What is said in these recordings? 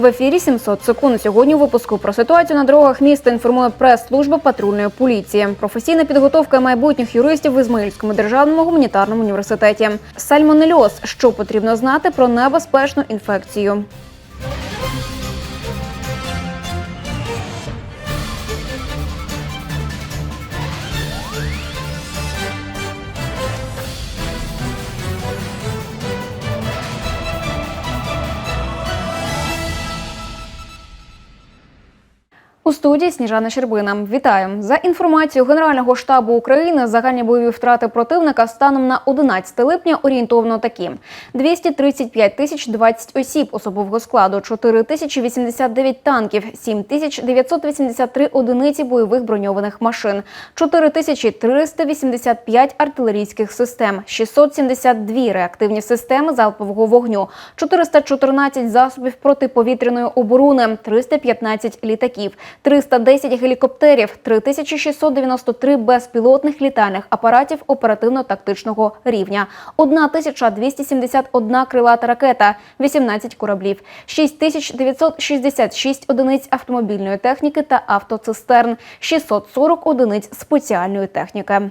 В ефірі 700 секунд. Сьогодні у випуску про ситуацію на дорогах міста інформує прес-служба патрульної поліції. Професійна підготовка майбутніх юристів в Ізмаїльському державному гуманітарному університеті. Сальмонельоз. Що потрібно знати про небезпечну інфекцію? У студії Сніжана Щербина. Вітаю за інформацією Генерального штабу України. Загальні бойові втрати противника станом на 11 липня орієнтовно такі: 235 тисяч 20 осіб особового складу, 4 тисячі 89 танків, 7 тисяч 983 одиниці бойових броньованих машин, 4 тисячі 385 артилерійських систем, 672 реактивні системи залпового вогню, 414 засобів протиповітряної оборони, 315 літаків. 310 гелікоптерів, 3693 безпілотних літальних апаратів оперативно-тактичного рівня, 1271 крилата ракета, 18 кораблів, 6966 одиниць автомобільної техніки та автоцистерн, 640 одиниць спеціальної техніки.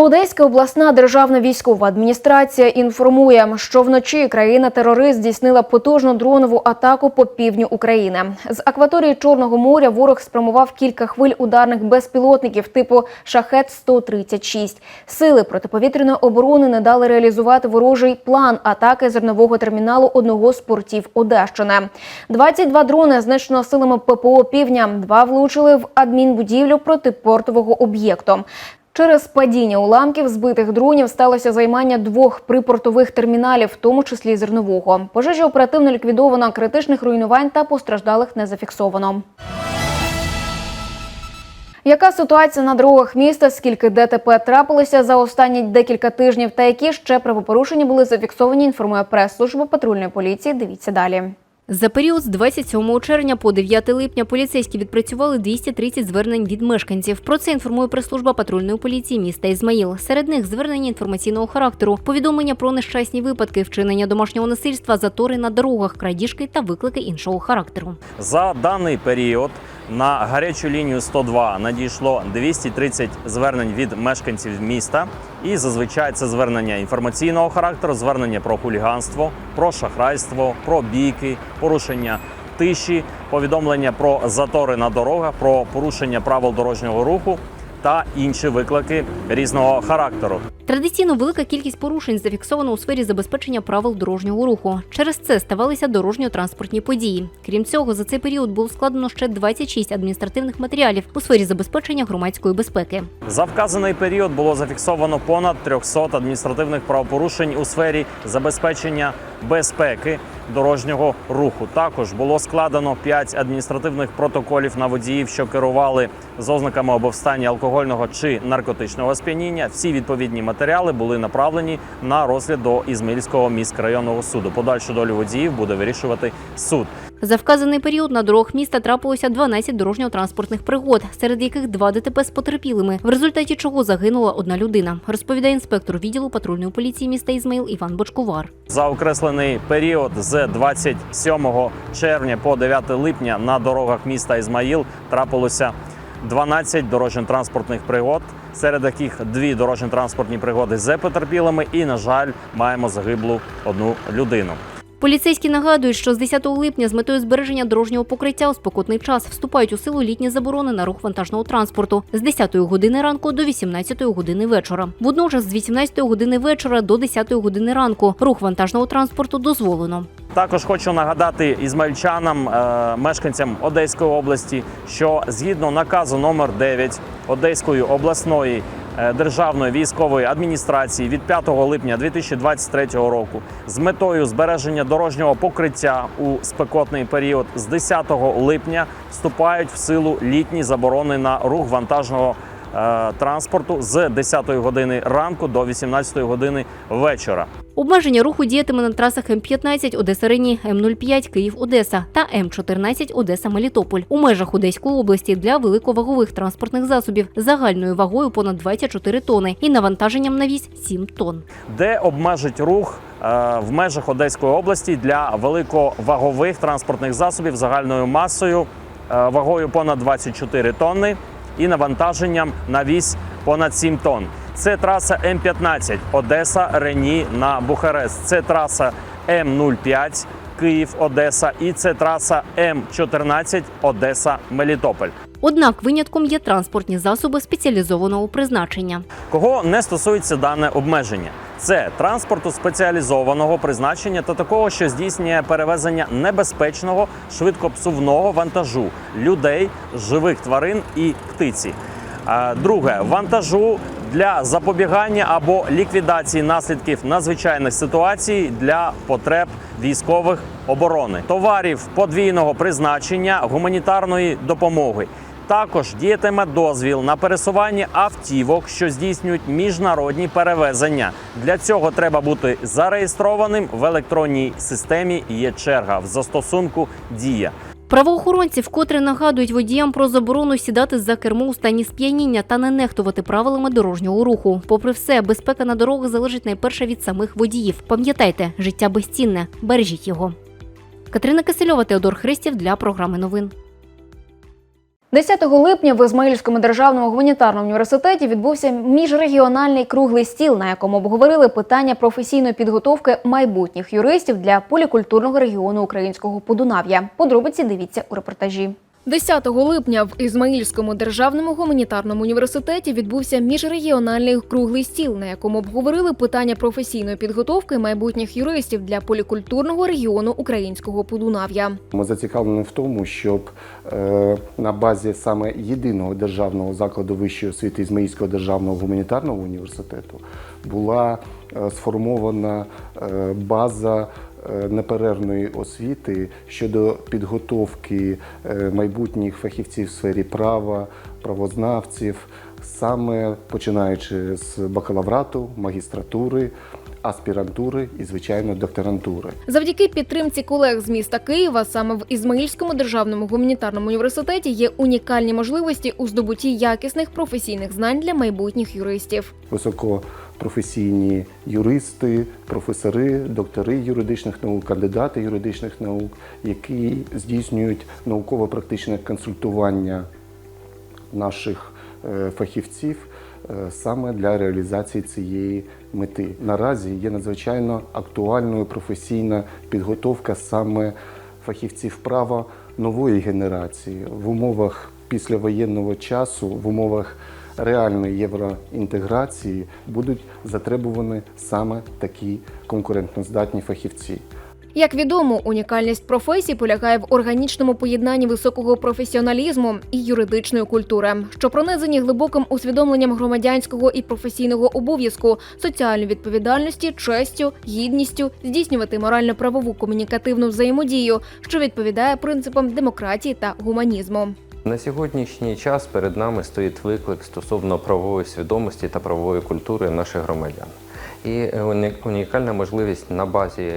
Одеська обласна державна військова адміністрація інформує, що вночі країна-терорист здійснила потужну дронову атаку по півдню України. З акваторії Чорного моря ворог спрямував кілька хвиль ударних безпілотників типу шахет 136 Сили протиповітряної оборони не дали реалізувати ворожий план атаки зернового терміналу одного з портів Одещини. 22 дрони знищено силами ППО Півдня. Два влучили в адмінбудівлю протипортового об'єкту. Через падіння уламків збитих дронів сталося займання двох припортових терміналів, в тому числі зернового. Пожежа оперативно ліквідована, критичних руйнувань та постраждалих не зафіксовано. Яка ситуація на дорогах міста? Скільки ДТП трапилося за останні декілька тижнів? Та які ще правопорушення були зафіксовані? Інформує прес-служба патрульної поліції. Дивіться далі. За період з 27 червня по 9 липня поліцейські відпрацювали 230 звернень від мешканців. Про це інформує прес-служба патрульної поліції міста Ізмаїл. Серед них звернення інформаційного характеру, повідомлення про нещасні випадки, вчинення домашнього насильства, затори на дорогах, крадіжки та виклики іншого характеру. За даний період на гарячу лінію 102 надійшло 230 звернень від мешканців міста. І зазвичай це звернення інформаційного характеру, звернення про хуліганство, про шахрайство, про бійки, порушення тиші, повідомлення про затори на дорогах, про порушення правил дорожнього руху та інші виклики різного характеру. Традиційно велика кількість порушень зафіксовано у сфері забезпечення правил дорожнього руху. Через це ставалися дорожньо-транспортні події. Крім цього, за цей період було складено ще 26 адміністративних матеріалів у сфері забезпечення громадської безпеки. За вказаний період було зафіксовано понад 300 адміністративних правопорушень у сфері забезпечення безпеки дорожнього руху. Також було складено 5 адміністративних протоколів на водіїв, що керували з ознаками або в стані алкогольного чи наркотичного сп'яніння. Всі відповідні матеріали були направлені на розгляд до Ізмаїльського міськрайонного суду. Подальшу долю водіїв буде вирішувати суд. За вказаний період на дорогах міста трапилося 12 дорожньо-транспортних пригод, серед яких два ДТП з потерпілими, в результаті чого загинула одна людина. Розповідає інспектор відділу патрульної поліції міста Ізмаїл Іван Бочкувар. За окреслений період з 27 червня по 9 липня на дорогах міста Ізмаїл трапилося 12 дорожньо-транспортних пригод, серед яких дві дорожньо-транспортні пригоди з потерпілими, і, на жаль, маємо загиблу одну людину. Поліцейські нагадують, що з 10 липня з метою збереження дорожнього покриття у спокотний час вступають у силу літні заборони на рух вантажного транспорту з 10 години ранку до 18 години вечора. Водночас з 18 години вечора до 10 години ранку рух вантажного транспорту дозволено. Також хочу нагадати ізмаїльчанам, е, мешканцям Одеської області, що згідно наказу номер 9 Одеської обласної е, державної військової адміністрації від 5 липня 2023 року з метою збереження дорожнього покриття у спекотний період з 10 липня вступають в силу літні заборони на рух вантажного е, транспорту з 10 години ранку до 18 години вечора. Обмеження руху діятиме на трасах М15 Одеса Рені, М05 Київ Одеса та М14 Одеса Мелітополь у межах Одеської області для великовагових транспортних засобів загальною вагою понад 24 тони і навантаженням на вісь 7 тонн. де обмежить рух е, в межах Одеської області для великовагових транспортних засобів загальною масою е, вагою понад 24 тонни і навантаженням на вісь понад 7 тонн. Це траса М15 Одеса Рені на Бухарест. Це траса М05 Київ Одеса і це траса М14 Одеса Мелітополь. Однак винятком є транспортні засоби спеціалізованого призначення. Кого не стосується дане обмеження? Це транспорту спеціалізованого призначення та такого, що здійснює перевезення небезпечного швидкопсувного вантажу людей, живих тварин і птиці. Друге вантажу для запобігання або ліквідації наслідків надзвичайних ситуацій для потреб військових оборони, товарів подвійного призначення, гуманітарної допомоги. Також діятиме дозвіл на пересування автівок, що здійснюють міжнародні перевезення. Для цього треба бути зареєстрованим в електронній системі. Є черга в застосунку Дія. Правоохоронці вкотре нагадують водіям про заборону сідати за кермо у стані сп'яніння та не нехтувати правилами дорожнього руху. Попри все, безпека на дорогах залежить найперше від самих водіїв. Пам'ятайте, життя безцінне, бережіть його. Катерина Кисельова, Теодор Христів для програми новин. 10 липня в Ізмаїльському державному гуманітарному університеті відбувся міжрегіональний круглий стіл, на якому обговорили питання професійної підготовки майбутніх юристів для полікультурного регіону українського Подунав'я. Подробиці дивіться у репортажі. 10 липня в Ізмаїльському державному гуманітарному університеті відбувся міжрегіональний круглий стіл, на якому обговорили питання професійної підготовки майбутніх юристів для полікультурного регіону українського Подунав'я. Ми зацікавлені в тому, щоб е, на базі саме єдиного державного закладу вищої освіти Ізмаїльського державного гуманітарного університету була е, сформована е, база неперервної освіти щодо підготовки е, майбутніх фахівців в сфері права, правознавців, саме починаючи з бакалаврату, магістратури, аспірантури і, звичайно, докторантури. Завдяки підтримці колег з міста Києва саме в Ізмаїльському державному гуманітарному університеті є унікальні можливості у здобутті якісних професійних знань для майбутніх юристів. Високопрофесійні юристи, професори, доктори юридичних наук, кандидати юридичних наук, які здійснюють науково-практичне консультування наших е, фахівців е, саме для реалізації цієї мети. Наразі є надзвичайно актуальною професійна підготовка саме фахівців права нової генерації в умовах післявоєнного часу, в умовах реальної євроінтеграції будуть затребувані саме такі конкурентноздатні фахівці. Як відомо, унікальність професії полягає в органічному поєднанні високого професіоналізму і юридичної культури, що пронизані глибоким усвідомленням громадянського і професійного обов'язку, соціальної відповідальності, честю, гідністю, здійснювати морально-правову комунікативну взаємодію, що відповідає принципам демократії та гуманізму. На сьогоднішній час перед нами стоїть виклик стосовно правової свідомості та правової культури наших громадян. І уні- унікальна можливість на базі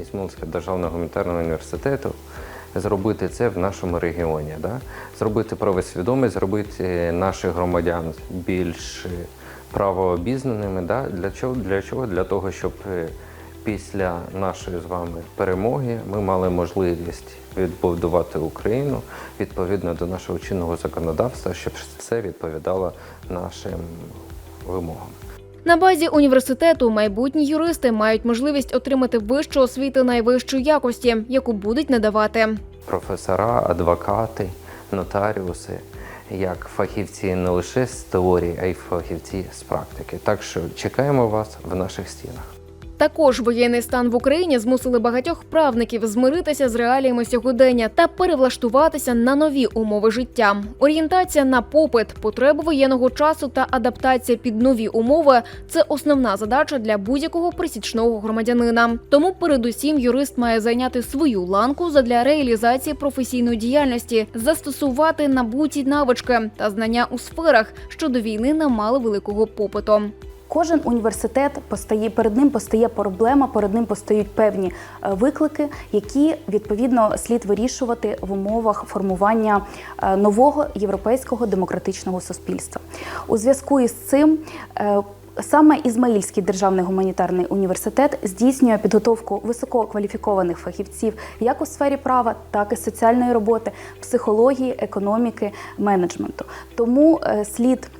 Ізмаїльського державного гуманітарного університету зробити це в нашому регіоні. Да? Зробити правосвідомість, зробити наших громадян більш правообізнаними. Да? Для чого? Для чого? Для того, щоб е, після нашої з вами перемоги ми мали можливість відбудувати Україну відповідно до нашого чинного законодавства, щоб це відповідало нашим вимогам. На базі університету майбутні юристи мають можливість отримати вищу освіту найвищої якості, яку будуть надавати. Професора, адвокати, нотаріуси, як фахівці не лише з теорії, а й фахівці з практики. Так що чекаємо вас в наших стінах. Також воєнний стан в Україні змусили багатьох правників змиритися з реаліями сьогодення та перевлаштуватися на нові умови життя. Орієнтація на попит, потреби воєнного часу та адаптація під нові умови це основна задача для будь-якого присічного громадянина. Тому, передусім, юрист має зайняти свою ланку задля реалізації професійної діяльності, застосувати набуті навички та знання у сферах, що до війни не мали великого попиту. Кожен університет постає перед ним постає проблема, перед ним постають певні е, виклики, які відповідно слід вирішувати в умовах формування е, нового європейського демократичного суспільства. У зв'язку із цим. е, Саме Ізмаїльський державний гуманітарний університет здійснює підготовку висококваліфікованих фахівців як у сфері права, так і соціальної роботи, психології, економіки, менеджменту. Тому слід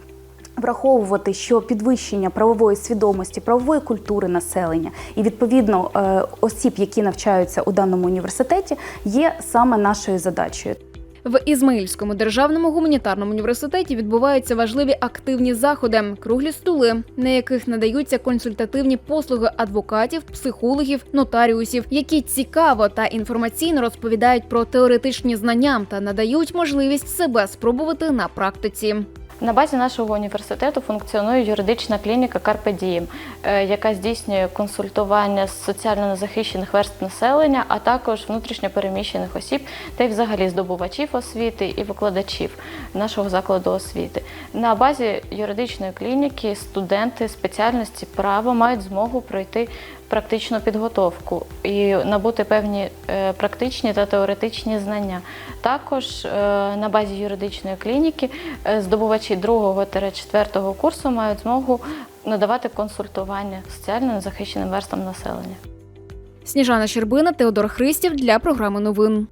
враховувати, що підвищення правової свідомості, правової культури населення і відповідно е, осіб, які навчаються у даному університеті, є саме нашою задачею. В Ізмаїльському державному гуманітарному університеті відбуваються важливі активні заходи, круглі стули, на яких надаються консультативні послуги адвокатів, психологів, нотаріусів, які цікаво та інформаційно розповідають про теоретичні знання та надають можливість себе спробувати на практиці. На базі нашого університету функціонує юридична клініка е, яка здійснює консультування з соціально незахищених верств населення, а також внутрішньо переміщених осіб та й взагалі здобувачів освіти і викладачів нашого закладу освіти. На базі юридичної клініки студенти спеціальності права мають змогу пройти практичну підготовку і набути певні е, практичні та теоретичні знання. Також е, на базі юридичної клініки здобувачі здобувачі 2-4 курсу мають змогу надавати консультування соціально незахищеним верствам населення. Сніжана Щербина, Теодор Христів для програми новин.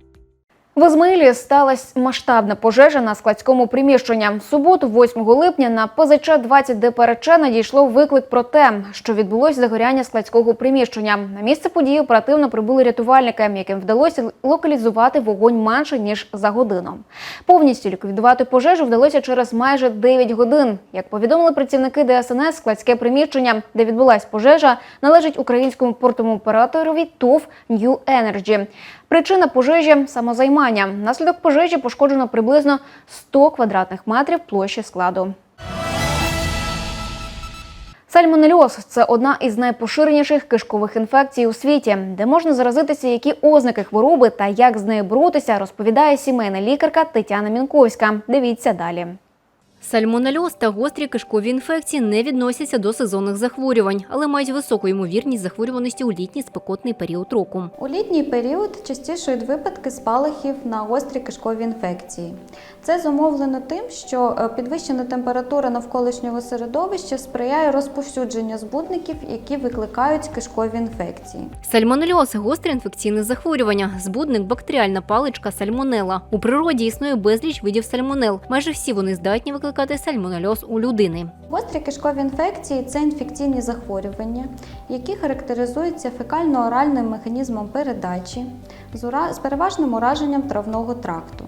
В Ізмаїлі сталася масштабна пожежа на складському приміщенні. В суботу, 8 липня, на ПЗЧ 20 ДПРЧ надійшло виклик про те, що відбулося загоряння складського приміщення. На місце події оперативно прибули рятувальники, яким вдалося локалізувати вогонь менше ніж за годину. Повністю ліквідувати пожежу вдалося через майже 9 годин. Як повідомили працівники ДСНС, складське приміщення, де відбулась пожежа, належить українському портовому операторові ТОВ New Energy. Причина пожежі самозаймання. Наслідок пожежі пошкоджено приблизно 100 квадратних метрів площі складу. Сальмонельоз – це одна із найпоширеніших кишкових інфекцій у світі, де можна заразитися, які ознаки хвороби та як з нею боротися, розповідає сімейна лікарка Тетяна Мінковська. Дивіться далі. Сальмонельоз та гострі кишкові інфекції не відносяться до сезонних захворювань, але мають високу ймовірність захворюваності у літній спекотний період року. У літній період частішують випадки спалахів на гострі кишкові інфекції. Це зумовлено тим, що е, підвищена температура навколишнього середовища сприяє розповсюдженню збудників, які викликають кишкові інфекції. Сальмонельоз – гостре інфекційне захворювання, збудник бактеріальна паличка сальмонела. У природі існує безліч видів сальмонел. Майже всі вони здатні викликати сальмонельоз у людини. Гострі кишкові інфекції це інфекційні захворювання, які характеризуються фекально-оральним механізмом передачі з переважним ураженням травного тракту.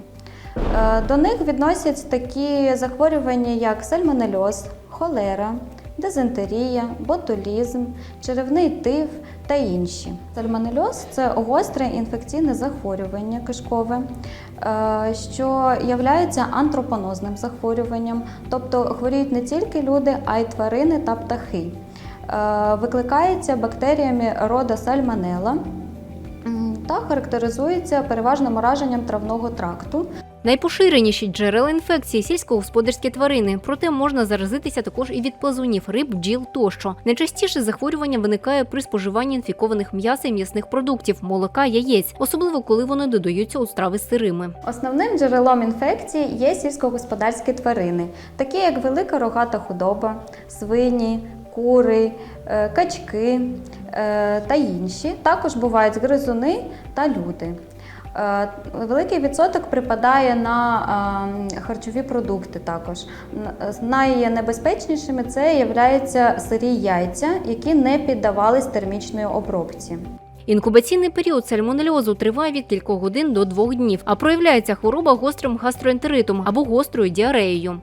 Е, До них відносять такі захворювання, як сальмонельоз, холера, дизентерія, ботулізм, черевний тиф та інші. Сальмонельоз це гостре інфекційне захворювання кишкове, е, що є антропонозним захворюванням, тобто хворіють не тільки люди, а й тварини та птахи. Е, Викликається бактеріями рода сальмонелла м, та характеризується переважним ураженням травного тракту. Найпоширеніші джерела інфекції сільськогосподарські тварини, проте можна заразитися також і від плазунів, риб, бджіл тощо. Найчастіше захворювання виникає при споживанні інфікованих м'яса і м'ясних продуктів, молока, яєць, особливо коли вони додаються у страви сирими. Основним джерелом інфекції є сільськогосподарські тварини, такі як велика рогата худоба, свині, кури, е, качки е, та інші. Також бувають гризуни та люди. Е, Великий відсоток припадає на е, харчові продукти також. Найнебезпечнішими це являються сирі яйця, які не піддавались термічної обробці. Інкубаційний період сальмонельозу триває від кількох годин до двох днів, а проявляється хвороба гострим гастроентеритом або гострою діареєю.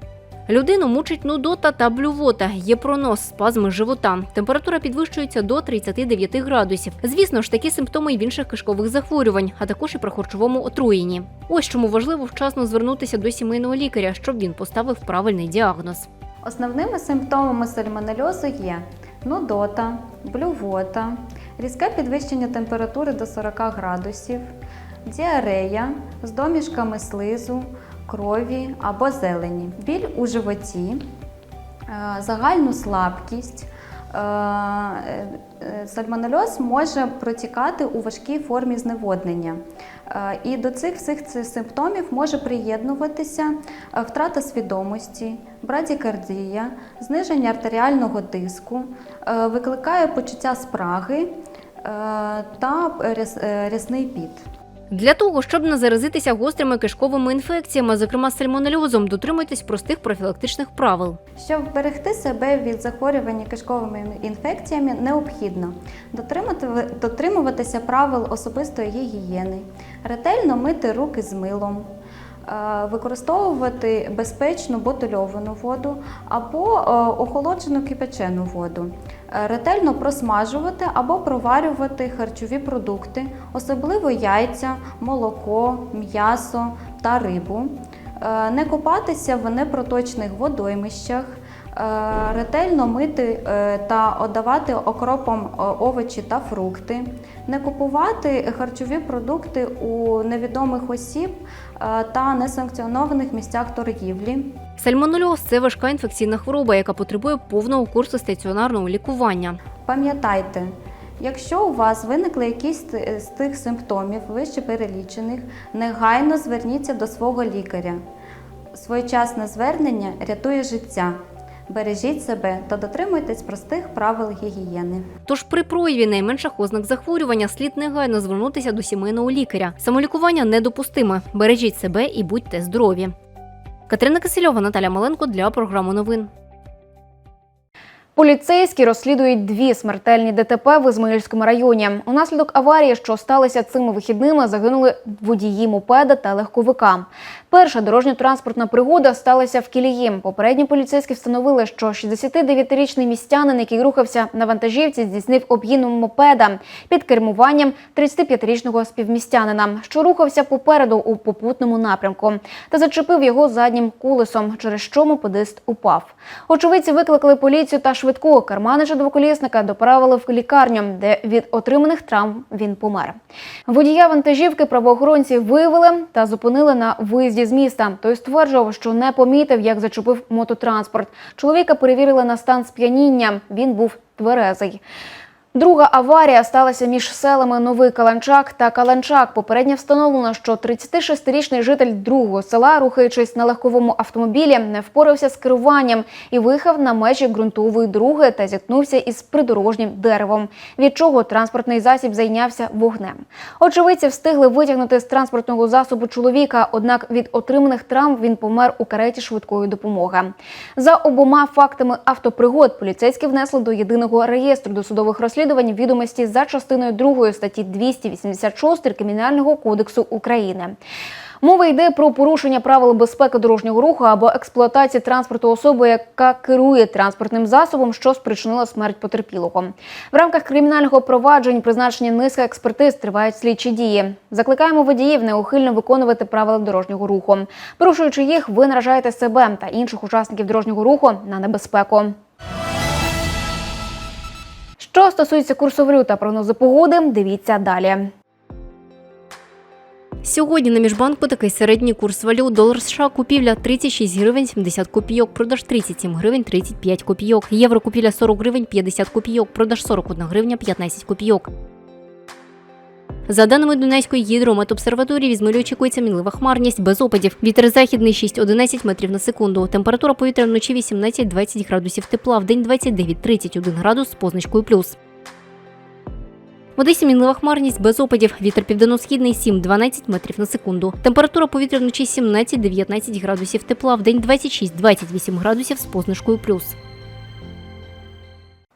Людину мучить нудота та блювота, є пронос, спазми живота. Температура підвищується до 39 градусів. Звісно ж, такі симптоми й в інших кишкових захворювань, а також і при харчовому отруєнні. Ось чому важливо вчасно звернутися до сімейного лікаря, щоб він поставив правильний діагноз. Основними симптомами сальмонельозу є нудота, блювота, різке підвищення температури до 40 градусів, діарея з домішками слизу, крові або зелені, біль у животі, е, загальну слабкість. Е, е, Сальмонельоз може протікати у важкій формі зневоднення. І до цих всіх цих симптомів може приєднуватися втрата свідомості, брадікардія, зниження артеріального тиску, викликає почуття спраги та рясний піт. Для того, щоб не заразитися гострими кишковими інфекціями, зокрема сальмонельозом, дотримуйтесь простих профілактичних правил. Щоб вберегти себе від захворювання кишковими інфекціями, необхідно дотримуватися правил особистої гігієни, ретельно мити руки з милом, використовувати безпечну бутильовану воду або е, охолоджену кипячену воду, е, ретельно просмажувати або проварювати харчові продукти, особливо яйця, молоко, м'ясо та рибу. Е, Не купатися в непроточних водоймищах, е, ретельно мити е, та отдавати окропом е, овочі та фрукти, не купувати харчові продукти у невідомих осіб е, та несанкціонованих місцях торгівлі. Сальмонельоз – це важка інфекційна хвороба, яка потребує повного курсу стаціонарного лікування. Пам'ятайте, якщо у вас виникли якісь з тих симптомів, вище перелічених, негайно зверніться до свого лікаря. Своєчасне звернення рятує життя. Бережіть себе та дотримуйтесь простих правил гігієни. Тож при прояві найменших ознак захворювання слід негайно звернутися до сімейного лікаря. Самолікування недопустиме. Бережіть себе і будьте здорові. Катерина Кисельова, Наталя Маленко для програми новин. Поліцейські розслідують дві смертельні ДТП в Ізмаїльському районі. Унаслідок аварії, що сталися цими вихідними, загинули водії мопеда та легковика. Перша дорожньо-транспортна пригода сталася в Кілії. Попередні поліцейські встановили, що 69-річний містянин, який рухався на вантажівці, здійснив об'їну мопеда під кермуванням 35-річного співмістянина, що рухався попереду у попутному напрямку, та зачепив його заднім колесом, через що мопедист упав. Очевидці викликали поліцію та швидку. Карманича двоколісника доправили в лікарню, де від отриманих травм він помер. Водія вантажівки правоохоронці виявили та зупинили на виїзді з міста. Той стверджував, що не помітив, як зачепив мототранспорт. Чоловіка перевірили на стан сп'яніння. Він був тверезий. Друга аварія сталася між селами Новий Каланчак та Каланчак. Попередньо встановлено, що 36-річний житель другого села, рухаючись на легковому автомобілі, не впорався з керуванням і виїхав на межі ґрунтової дороги та зіткнувся із придорожнім деревом, від чого транспортний засіб зайнявся вогнем. Очевидці встигли витягнути з транспортного засобу чоловіка, однак від отриманих травм він помер у кареті швидкої допомоги. За обома фактами автопригод поліцейські внесли до єдиного реєстру досудових розслідувань відомості за частиною 2 статті 286 Кримінального кодексу України. Мова йде про порушення правил безпеки дорожнього руху або експлуатації транспорту особи, яка керує транспортним засобом, що спричинила смерть потерпілого. В рамках кримінального проваджень призначення низка експертиз тривають слідчі дії. Закликаємо водіїв неухильно виконувати правила дорожнього руху. Порушуючи їх, ви наражаєте себе та інших учасників дорожнього руху на небезпеку. Що стосується курсу валют та прогнозу погоди, дивіться далі. Сьогодні на Міжбанку такий середній курс валют. Долар США купівля 36 гривень 70 копійок, продаж 37 гривень 35 копійок. Євро купівля 40 гривень 50 копійок, продаж 41 гривня 15 копійок. За даними Донецької гідрометобсерваторії, в Ізмаїлі очікується мінлива хмарність без опадів. Вітер західний 6-11 метрів на секунду. Температура повітря вночі 18-20 градусів тепла, в день 29-31 градус з позначкою плюс. В Одесі мінлива хмарність без опадів. Вітер південно-східний 7-12 метрів на секунду. Температура повітря вночі 17-19 градусів тепла, в день 26-28 градусів з позначкою плюс.